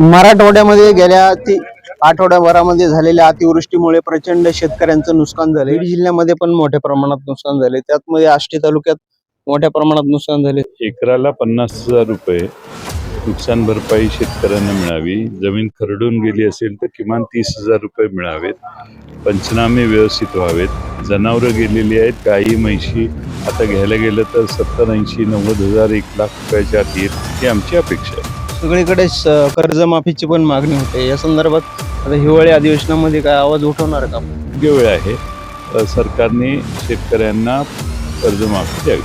मराठवाड्यामध्ये गेल्या ती आठवड्याभरामध्ये झालेल्या अतिवृष्टीमुळे प्रचंड शेतकऱ्यांचं नुकसान झाले बीड जिल्ह्यामध्ये पण मोठ्या प्रमाणात नुकसान झाले त्यातमध्ये आष्टी तालुक्यात मोठ्या प्रमाणात नुकसान झाले एकराला पन्नास हजार रुपये नुकसान भरपाई शेतकऱ्यांना मिळावी. जमीन खरडून गेली असेल तर किमान तीस हजार रुपये मिळावेत. पंचनामे व्यवस्थित व्हावेत. जनावरं गेलेली आहेत. गाई म्हैशी आता घ्यायला गेलं तर सत्तर ऐंशी नव्वद हजार एक लाख रुपयाच्या आत येत. ही आमची अपेक्षा आहे. सगळीकडे कर्जमाफीची पण मागणी होते. या संदर्भात आता हिवाळी अधिवेशनामध्ये काय आवाज उठवणार का योग्य वेळ आहे. सरकारने शेतकऱ्यांना कर्जमाफी द्यावी.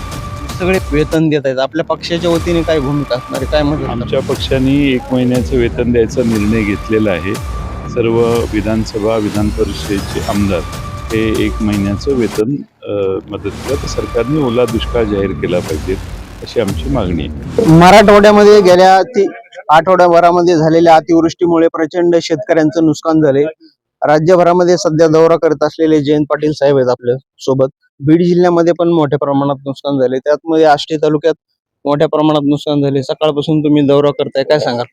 सगळे वेतन देत आहेत. आपल्या पक्षाच्या वतीने काय भूमिका असणार आहे? काय मदत आमच्या पक्षाने एक महिन्याचं वेतन द्यायचा निर्णय घेतलेला आहे. सर्व विधानसभा विधान परिषदेचे आमदार हे एक महिन्याचं वेतन अ, मदतीला तर सरकारने ओला दुष्काळ जाहीर केला पाहिजे अशी आमची मागणी आहे. मराठवाड्यामध्ये गेल्या ती आठवड्याभरामध्ये झालेल्या अतिवृष्टीमुळे प्रचंड शेतकऱ्यांचं नुकसान झाले. राज्यभरामध्ये सध्या दौरा करत असलेले जयंत पाटील साहेब आहेत आपल्यासोबत. बीड जिल्ह्यामध्ये पण मोठ्या प्रमाणात नुकसान झाले. त्यात मध्ये आष्टी तालुक्यात मोठ्या प्रमाणात नुकसान झाले. सकाळपासून तुम्ही दौरा करताय काय सांगाल?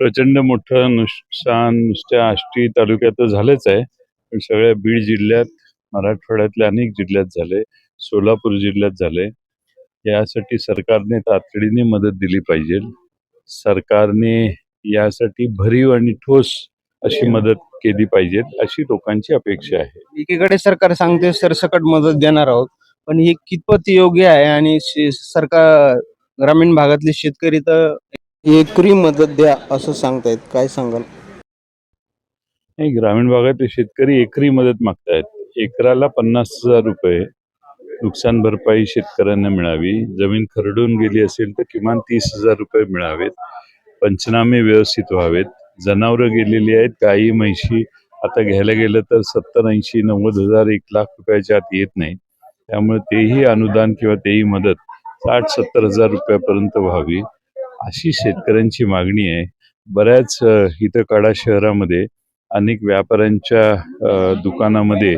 प्रचंड मोठं नुकसान नुसत्या आष्टी तालुक्यात तर झालंच आहे. पण सगळ्या बीड जिल्ह्यात मराठवाड्यातल्या अनेक जिल्ह्यात झाले. सोलापूर जिल्ह्यात झाले. यासाठी सरकारने तातडीने मदत दिली पाहिजे. सरकारने यासाठी भरीव आणि ठोस अशी मदत केली पाहिजे अशी लोकांची अपेक्षा आहे. एकीकडे सरकार सांगते सरसकट मदत देणार आहोत. पण ही कितपत योग्य आहे आणि सरकार ग्रामीण भागातले शेतकरी तर एकरी मदत द्या असं सांगतायत. काय सांगाल? नाही ग्रामीण भागातील शेतकरी एकरी मदत मागतायत. एकराला पन्नास हजार रुपये नुकसान भरपाई शेतकऱ्यांना मिळावी. जमीन खरडून गेली असेल तर किमान तीस हजार रुपये मिळावेत. पंचनामे व्यवस्थित व्हावेत. जनावरं गेलेली आहेत गाई म्हैशी. आता घ्यायला गेलं तर सत्तर ऐंशी नव्वद हजार एक लाख रुपयाच्या आत येत नाही. त्यामुळे तेही अनुदान किंवा तेही मदत साठ सत्तर हजार रुपयापर्यंत व्हावी. अशी शेतकऱ्यांची मागणी आहे. बऱ्याच इथं कडा शहरामध्ये अनेक व्यापाऱ्यांच्या दुकानामध्ये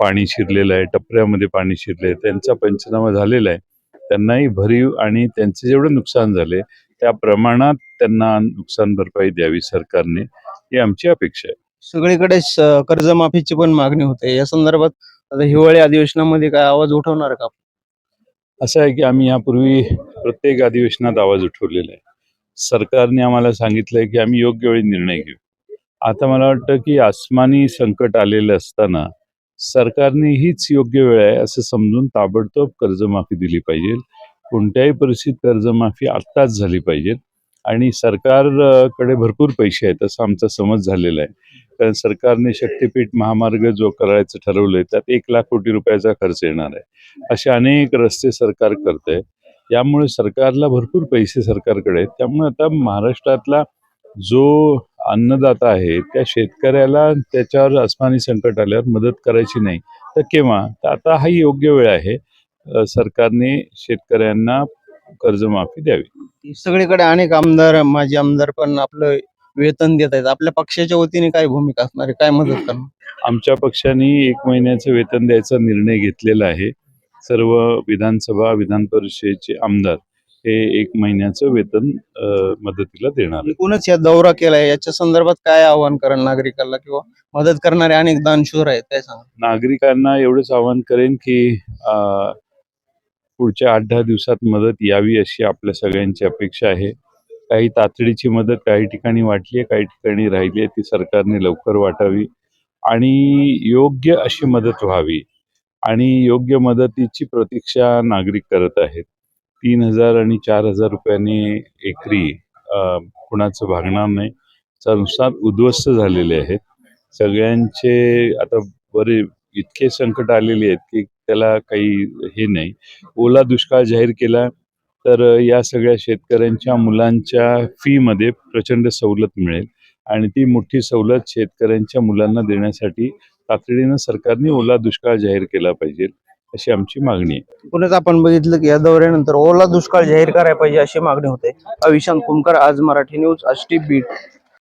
पाणी शिरलेलं आहे टपऱ्यामध्ये पाणी शिरले त्यांचा पंचनामा झालेला आहे. त्यांनाही भरीव आणि त्यांचे जेवढे नुकसान झाले त्या प्रमाणात त्यांना नुकसान भरपाई द्यावी सरकारने ही आमची अपेक्षा आहे. सगळीकडे कर्जमाफीची पण मागणी होते. या संदर्भात आता हिवाळी अधिवेशनामध्ये काय आवाज उठवणार का असं आहे की आम्ही यापूर्वी प्रत्येक अधिवेशनात आवाज उठवलेला आहे. सरकारने आम्हाला सांगितलंय की आम्ही योग्य वेळी निर्णय घेऊ. आता मला वाटतं की आसमानी संकट आलेलं असताना सरकारने हीच योग्य वेळ आहे असं समजून ताबडतोब कर्जमाफी दिली पाहिजे. कोणत्याही परिस्थितीत कर्जमाफी आत्ताच झाली पाहिजे. आणि सरकारकडे भरपूर पैसे आहेत असं आमचा समज झालेला आहे. कारण सरकारने शक्तीपीठ महामार्ग जो करायचं ठरवलंय त्यात एक लाख कोटी रुपयाचा खर्च येणार आहे. असे अनेक रस्ते सरकार करत आहे यामुळे सरकारला भरपूर पैसे सरकारकडे आहेत. त्यामुळे आता महाराष्ट्रातला जो अन्नदाता आहे त्या शेतकऱ्याला त्याच्यावर आसमानी संकट आल्यावर मदत करायची नाही तर केव्हा? तर आता हा योग्य वेळ आहे सरकारने शेतकऱ्यांना कर्जमाफी द्यावी. सगळीकडे अनेक आमदार माजी आमदार पण आपलं वेतन देत आहेत. आपल्या पक्षाच्या वतीने काय भूमिका असणार आहे? काय मदत करणार? आमच्या पक्षाने एक महिन्याचं वेतन द्यायचा निर्णय घेतलेला आहे. सर्व विधानसभा विधान परिषदेचे आमदार हे एक महिन्याचं वेतन मदतीला देणार. एकूणच या दौरा केलाय. याच्या संदर्भात काय आव्हान कराल नागरिकांना किंवा मदत करणारे अनेक दानशूर आहेत काय सांगा नागरिकांना एवढंच आवाहन करेन की पुढच्या आठ दहा दिवसात मदत यावी अशी आपल्या सगळ्यांची अपेक्षा आहे. काही तातडीची मदत काही ठिकाणी वाटली आहे काही ठिकाणी राहिली आहे ती सरकारने लवकर वाटावी आणि योग्य अशी मदत व्हावी. आणि योग्य मदतीची प्रतीक्षा नागरिक करत आहेत. तीन हजार आणि चार हजार रुपयांनी एकरी कुणाचं भागणार नाही. चा नुकसान उद्ध्वस्त झालेले आहेत. सगळ्यांचे आता बरे इतके संकट आलेले आहेत की त्याला काही हे नाही. ओला दुष्काळ जाहीर केला तर या सगळ्या शेतकऱ्यांच्या मुलांच्या फीमध्ये प्रचंड सवलत मिळेल आणि ती मोठी सवलत शेतकऱ्यांच्या मुलांना देण्यासाठी तातडीनं सरकारने ओला दुष्काळ जाहीर केला पाहिजे. अशी आमची मागणी आहे. एकूणच आपण बघितलं की या दौऱ्यानंतर ओला दुष्काळ जाहीर करायला पाहिजे अशी मागणी होते. अविशांत कुमकर आज मराठी न्यूज आष्टी बीट